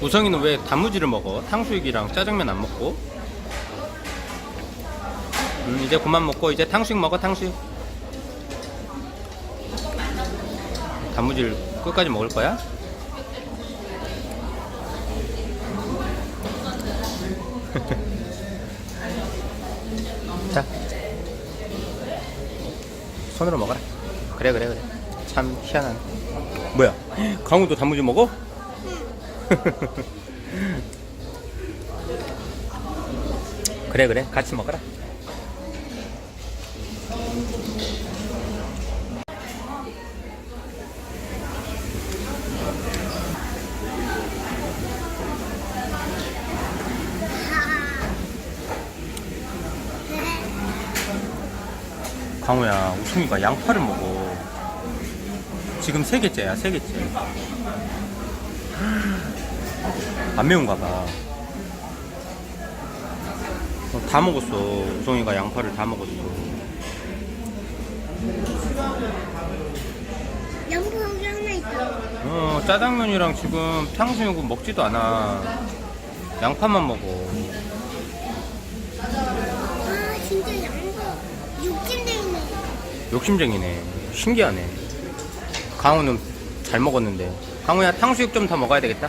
우성이는 왜 단무지를 먹어? 탕수육이랑 짜장면 안 먹고? 음, 이제 그만 먹고 이제 탕수육 먹어 탕수육. 단무지를 끝까지 먹을 거야? 자, 손으로 먹어라. 그래 그래 그래. 참 희한하네. 뭐야? 강우도 단무지 먹어? 그래 그래 같이 먹어라. 강우야, 우승이가 양파를 먹어. 지금 세 개째야, 세 개째. 안 매운가 봐. 어, 다 먹었어. 우성이가 양파를 다 먹었어. 양파 여기 하나 있다. 어, 짜장면이랑 지금 탕수육은 먹지도 않아. 양파만 먹어. 아 진짜 양파 육즙돼 있네. 욕심쟁이네. 신기하네. 강우는 잘 먹었는데. 강우야, 탕수육 좀 더 먹어야 되겠다.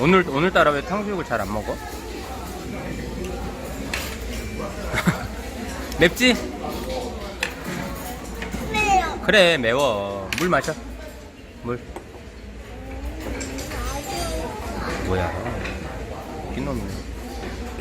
오늘, 오늘따라 왜 탕수육을 잘 안 먹어? 맵지? 왜요? 그래, 매워. 물 마셔. 물. 뭐야. 웃긴 놈이네.